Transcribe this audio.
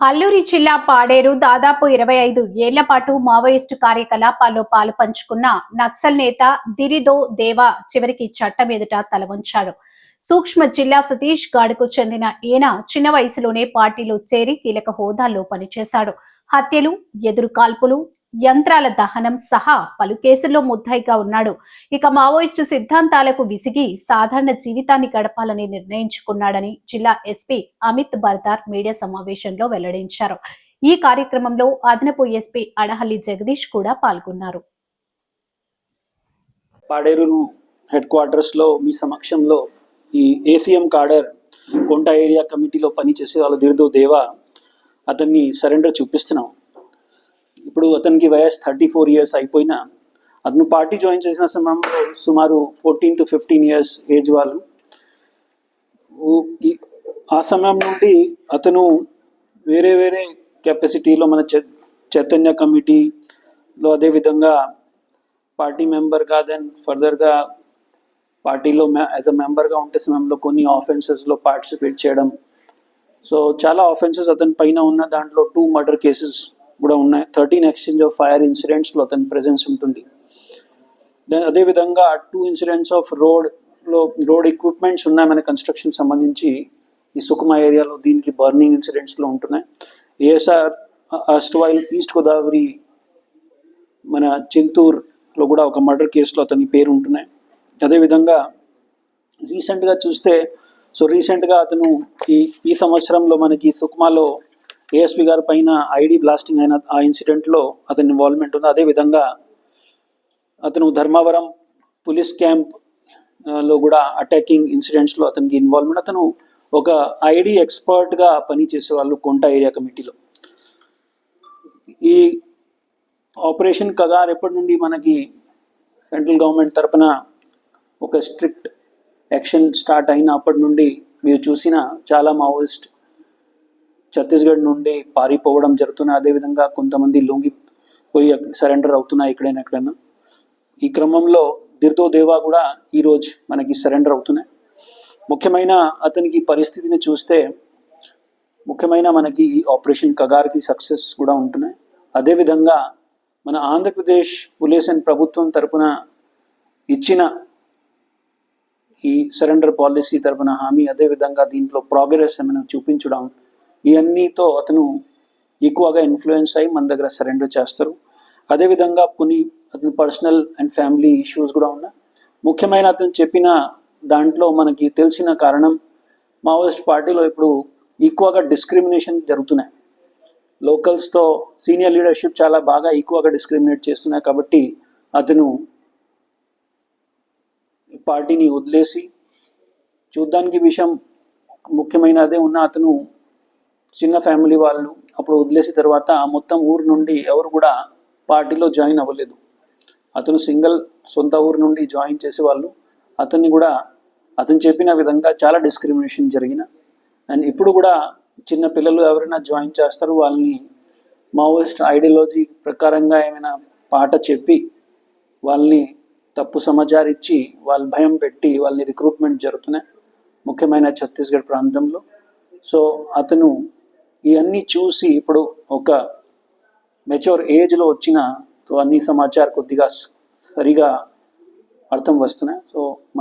అల్లూరి జిల్లా పాడేరు దాదాపు ఇరవై ఐదు ఏళ్ళ పాటు మావోయిస్టు కార్యకలాపాల్లో పాలు పంచుకున్న నక్సల్ నేత దిరిదో దేవా చివరికి చట్టం ఎదుట తలవంచాడు సూక్ష్మ జిల్లా సతీష్ గాడ్కు చెందిన ఈయన చిన్న వయసులోనే పార్టీలో చేరి కీలక హోదాల్లో పనిచేశాడు. హత్యలు ఎదురు కాల్పులు యంత్రాల దహనం సహా పలు కేసుల్లో ముద్దాయిగా ఉన్నాడు. ఇక మావోయిస్టు సిద్ధాంతాలకు విసిగి సాధారణ జీవితాన్ని గడపాలని నిర్ణయించుకున్నాడని జిల్లా ఎస్పీ అమిత్ బర్దార్ మీడియా సమావేశంలో వెల్లడించారు. ఈ కార్యక్రమంలో అదనపు ఎస్పీ అడహల్లి జగదీష్ కూడా పాల్గొన్నారు. పాడేరు హెడ్ క్వార్టర్స్లో మీ సమక్షంలో ఈ ఏసీఎం కాడర్ కొంట ఏరియా కమిటీలో పనిచేసే వాళ్ళ దిర్దో దేవా అతన్ని సరెండర్ చూపిస్తున్నాం. ఇప్పుడు అతనికి వయసు థర్టీ ఫోర్ ఇయర్స్ అయిపోయినా అతను పార్టీ జాయిన్ చేసిన సమయంలో సుమారు fourteen to fifteen years age వాళ్ళు. ఆ సమయం నుండి అతను వేరే వేరే కెపాసిటీలో మన చై- చైతన్య కమిటీలో అదేవిధంగా పార్టీ మెంబర్గా దెన్ ఫర్దర్గా పార్టీలో యాజ్ అ మెంబర్గా ఉంటే సమయంలో కొన్ని ఆఫెన్సెస్లో పార్టిసిపేట్ చేయడం. సో చాలా ఆఫెన్సెస్ అతని పైన ఉన్న దాంట్లో టూ మర్డర్ కేసెస్ కూడా ఉన్నాయి. థర్టీన్ ఎక్స్చేంజ్ ఆఫ్ ఫైర్ ఇన్సిడెంట్స్లో అతని ప్రెజెన్స్ ఉంటుంది. దెన్ అదేవిధంగా టూ ఇన్సిడెంట్స్ ఆఫ్ రోడ్లో రోడ్ ఎక్విప్మెంట్స్ ఉన్నాయి మన కన్స్ట్రక్షన్ సంబంధించి. ఈ సుకుమా ఏరియాలో దీనికి బర్నింగ్ ఇన్సిడెంట్స్లో ఉంటున్నాయి. ఏఎస్ఆర్ అస్ట్వైల్ ఈస్ట్ గోదావరి మన చింతూర్లో కూడా ఒక మర్డర్ కేసులో అతని పేరు ఉంటున్నాయి. అదేవిధంగా రీసెంట్గా చూస్తే సో రీసెంట్గా అతను ఈ ఈ సంవత్సరంలో మనకి సుక్మాలో ఏఎస్పి గారి పైన ఐడి బ్లాస్టింగ్ అయిన ఆ ఇన్సిడెంట్లో అతని ఇన్వాల్వ్మెంట్ ఉంది. అదేవిధంగా అతను ధర్మవరం పోలీస్ క్యాంప్లో కూడా అటాకింగ్ ఇన్సిడెంట్స్లో అతనికి ఇన్వాల్వ్మెంట్ అతను ఒక ఐడి ఎక్స్పర్ట్గా పనిచేసేవాళ్ళు కొంట ఏరియా కమిటీలో. ఈ ఆపరేషన్ కగార్ ఎప్పటి నుండి మనకి సెంట్రల్ గవర్నమెంట్ తరపున ఒక స్ట్రిక్ట్ యాక్షన్ స్టార్ట్ అయిన అప్పటి నుండి మీరు చూసిన చాలా మావోయిస్ట్ ఛత్తీస్గఢ్ నుండి పారిపోవడం జరుగుతున్నాయి అదేవిధంగా కొంతమంది లొంగి పోయి సరెండర్ అవుతున్నాయి ఎక్కడైనా ఎక్కడైనా. ఈ క్రమంలో దిర్దో దేవా కూడా ఈరోజు మనకి సరెండర్ అవుతున్నాయి. ముఖ్యమైన అతనికి పరిస్థితిని చూస్తే ముఖ్యమైన మనకి ఈ ఆపరేషన్ కగార్కి సక్సెస్ కూడా ఉంటున్నాయి. అదేవిధంగా మన ఆంధ్రప్రదేశ్ పోలీస్ అండ్ ప్రభుత్వం తరపున ఇచ్చిన ఈ సరెండర్ పాలసీ తరపున హామీ అదేవిధంగా దీంట్లో ప్రోగ్రెస్ ఏమైనా చూపించడం ఇవన్నీతో అతను ఎక్కువగా ఇన్ఫ్లుయెన్స్ అయ్యి మన దగ్గర సరెండర్ చేస్తారు. అదేవిధంగా కొన్ని అతని పర్సనల్ అండ్ ఫ్యామిలీ ఇష్యూస్ కూడా ఉన్నాయి. ముఖ్యమైన అతను చెప్పిన దాంట్లో మనకి తెలిసిన కారణం మావోయిస్ట్ పార్టీలో ఇప్పుడు ఎక్కువగా డిస్క్రిమినేషన్ జరుగుతున్నాయి. లోకల్స్తో సీనియర్ లీడర్షిప్ చాలా బాగా ఎక్కువగా డిస్క్రిమినేట్ చేస్తున్నాయి కాబట్టి అతను పార్టీని వదిలేసి చూడ్డానికి విషయం ముఖ్యమైన అదే ఉన్న అతను చిన్న ఫ్యామిలీ వాళ్ళు అప్పుడు వదిలేసిన తర్వాత మొత్తం ఊరు నుండి ఎవరు కూడా పార్టీలో జాయిన్ అవ్వలేదు. అతను సింగిల్ సొంత ఊరు నుండి జాయిన్ చేసేవాళ్ళు. అతన్ని కూడా అతను చెప్పిన విధంగా చాలా డిస్క్రిమినేషన్ జరిగిన. అండ్ ఇప్పుడు కూడా చిన్న పిల్లలు ఎవరైనా జాయిన్ చేస్తారు వాళ్ళని మావోయిస్ట్ ఐడియాలజీ ప్రకారంగా ఏమైనా పాట చెప్పి వాళ్ళని తప్పు సమాచారిచ్చి వాళ్ళ భయం పెట్టి వాళ్ళని రిక్రూట్మెంట్ జరుగుతున్నాయి ముఖ్యమైన ఛత్తీస్గఢ్ ప్రాంతంలో. సో అతను ఇవన్నీ చూసి ఇప్పుడు ఒక మెచ్యూర్ ఏజ్లో వచ్చిన అన్ని సమాచారం కొద్దిగా సరిగా అర్థం వస్తున్నాయి సో మన